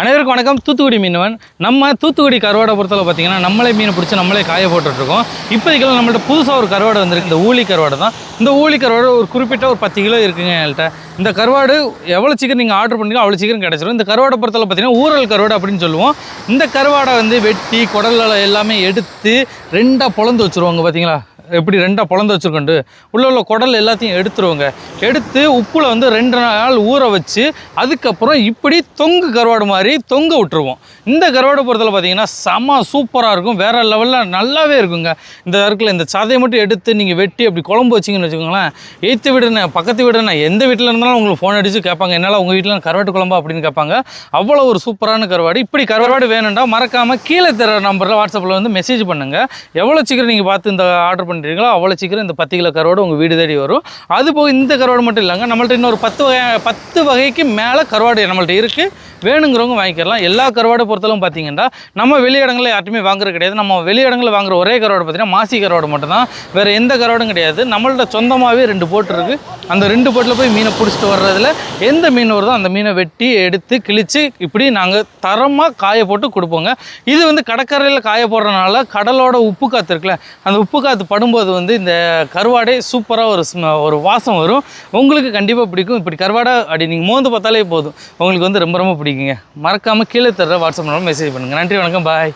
அனைவருக்கும் வணக்கம். தூத்துக்குடி மீனவன். நம்ம தூத்துக்குடி கருவாடை பொறுத்தவரை பார்த்தீங்கன்னா நம்மளே மீனை பிடிச்சி நம்மளே காய போட்டுட்ருக்கோம். இப்போதைக்கெல்லாம் நம்மள்ட்ட புதுசாக ஒரு கருவாடை வந்திருக்கு. இந்த ஊழி கருவாடை தான். இந்த ஊழி கருவாடு ஒரு குறிப்பிட்ட ஒரு பத்து கிலோ இருக்குங்க என்கிட்ட இந்த கருவாடு எவ்வளோ சீக்கிரம் நீங்கள் ஆர்டர் பண்ணீங்களோ அவ்வளோ சீக்கிரம் கிடச்சிரும். இந்த கருவாடை பொறுத்தவரை பார்த்தீங்கன்னா ஊரல் கருவாடு அப்படின்னு சொல்லுவோம். இந்த கருவாடை வந்து வெட்டி குடல்ல எல்லாமே எடுத்து ரெண்டாக பொழந்து வச்சுருவாங்க பார்த்தீங்களா? எப்படி ரெண்டாக பொழந்து வச்சுருக்கோண்டு உள்ள உள்ள குடல் எல்லாத்தையும் எடுத்துருவோங்க. எடுத்து உப்பில் வந்து ரெண்டு நாள் ஊற வச்சு அதுக்கப்புறம் இப்படி தொங்கு கருவாடு மாதிரி தொங்க விட்டுருவோம். இந்த கருவாடு பொறுத்தல பார்த்தீங்கன்னா செம சூப்பராக இருக்கும். வேறு லெவலில் நல்லாவே இருக்குங்க. இந்த இருக்குல்ல இந்த சதையை மட்டும் எடுத்து நீங்கள் வெட்டி அப்படி குழம்பு வச்சிங்கன்னு வச்சுக்கோங்களேன் எய்த்து வீடுண்ணே பக்கத்து வீடுண்ணே எந்த வீட்டில் இருந்தாலும் உங்களுக்கு ஃபோன் அடித்து கேட்பாங்க என்னால் உங்கள் வீட்டில் கருவாட்டு குழம்பா? அப்படின்னு கேட்பாங்க. அவ்வளோ ஒரு சூப்பரான கருவாடு. இப்படி கருவாடு வேணும்டா மறக்காமல் கீழே தர நம்பரில் வாட்ஸ்அப்பில் வந்து மெசேஜ் பண்ணுங்கள் எவ்வளோ சீக்கிரம் நீங்கள் பார்த்து இந்த ஆர்டர் பண்ணி பண்ணுறீங்களோ அவ்வளோ சீக்கிரம் இந்த பத்து கிலோ கருவாடு உங்கள் வீடு தேடி வரும். அது போக இந்த கருவாடு மட்டும் இல்லைங்க நம்மள்ட்ட இன்னொரு பத்து வகை பத்து வகைக்கு மேலே கருவாடு நம்மள்ட்ட இருக்குது வேணுங்கிறவங்க வாங்கிக்கலாம். எல்லா கருவாடை பொறுத்தளவும் பார்த்தீங்கன்னா நம்ம வெளி இடங்களில் யார்ட்டுமே வாங்குறது கிடையாது. நம்ம வெளியிடங்களில் வாங்குற ஒரே கருவாடு பார்த்தீங்கன்னா மாசி கருவாடு மட்டும்தான். வேறு எந்த கருவாடும் கிடையாது. நம்மள்ட்ட சொந்தமாகவே ரெண்டு போட்டு இருக்குது அந்த ரெண்டு போட்டில் போய் மீனை பிடிச்சிட்டு வர்றதுல எந்த மீன் வருதோ அந்த மீனை வெட்டி எடுத்து கிழித்து இப்படி நாங்கள் தரமாக காய போட்டு கொடுப்போங்க. இது வந்து கடற்கரையில் காய போடுறதுனால கடலோட உப்பு காற்று இருக்குல்ல அந்த உப்பு காற்று படும்போது வந்து இந்த கருவாடே சூப்பராக ஒரு ஒரு வாசம் வரும். உங்களுக்கு கண்டிப்பாக பிடிக்கும். இப்படி கருவாடை அப்படி நீங்கள் மோந்து பார்த்தாலே போதும். உங்களுக்கு வந்து ரொம்ப ரொம்ப பிடிக்குங்க. மறக்காமல் கீழே தர வாட்ஸ்அப் மெசேஜ் பண்ணுங்கள் நன்றி வணக்கம். பாய்